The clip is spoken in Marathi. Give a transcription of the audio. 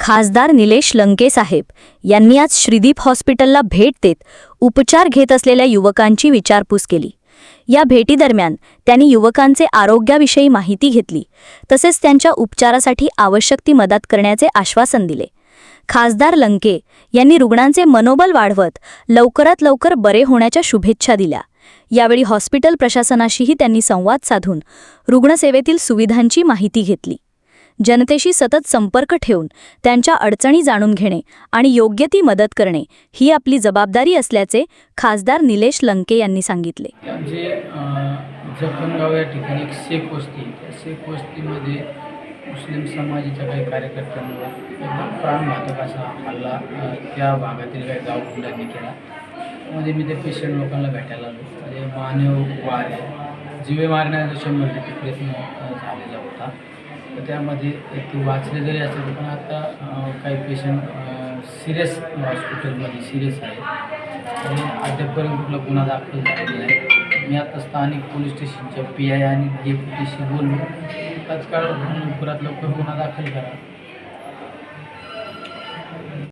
खासदार निलेश लंके साहेब यांनी आज श्रीदीप हॉस्पिटलला भेट देत उपचार घेत असलेल्या युवकांची विचारपूस केली. या भेटीदरम्यान त्यांनी युवकांचे आरोग्याविषयी माहिती घेतली तसेच त्यांच्या उपचारासाठी आवश्यक ती मदत करण्याचे आश्वासन दिले. खासदार लंके यांनी रुग्णांचे मनोबल वाढवत लवकरात लवकर बरे होण्याच्या शुभेच्छा दिल्या. यावेळी हॉस्पिटल प्रशासनाशीही त्यांनी संवाद साधून रुग्णसेवेतील सुविधांची माहिती घेतली. जनतेशी सतत संपर्क ठेवून त्यांच्या अडचणी जाणून घेणे आणि योग्य ती मदत करणे ही आपली जबाबदारी असल्याचे खासदार निलेश लंके यांनी सांगितले. जे अं, या ठिकाणी एक शेख वस्ती आहे. त्या शेख वस्तीमध्ये मुस्लिम समाजाच्या काही कार्यकर्त्यांवर प्राणघातक असा हल्ला त्या भागातील काही गावकुंडांनी केला. त्यामध्ये मी ते पेशंट लोकांना भेटायला आलो. म्हणजे मानव वार आहे. जीवे मारण्याचा शंभर टक्के प्रयत्न झालेला होता. तर त्यामध्ये एक वाचले जरी असेल पण आता काही पेशंट सिरियस हॉस्पिटलमध्ये सिरियस आहे आणि अद्यापपर्यंत कुठला गुन्हा दाखल झालेला आहे मी आता स्थानिक पोलीस स्टेशनच्या पी आय आणि डेप्युटीशी बोललो. तात्काळ लवकरात लवकर गुन्हा दाखल करा.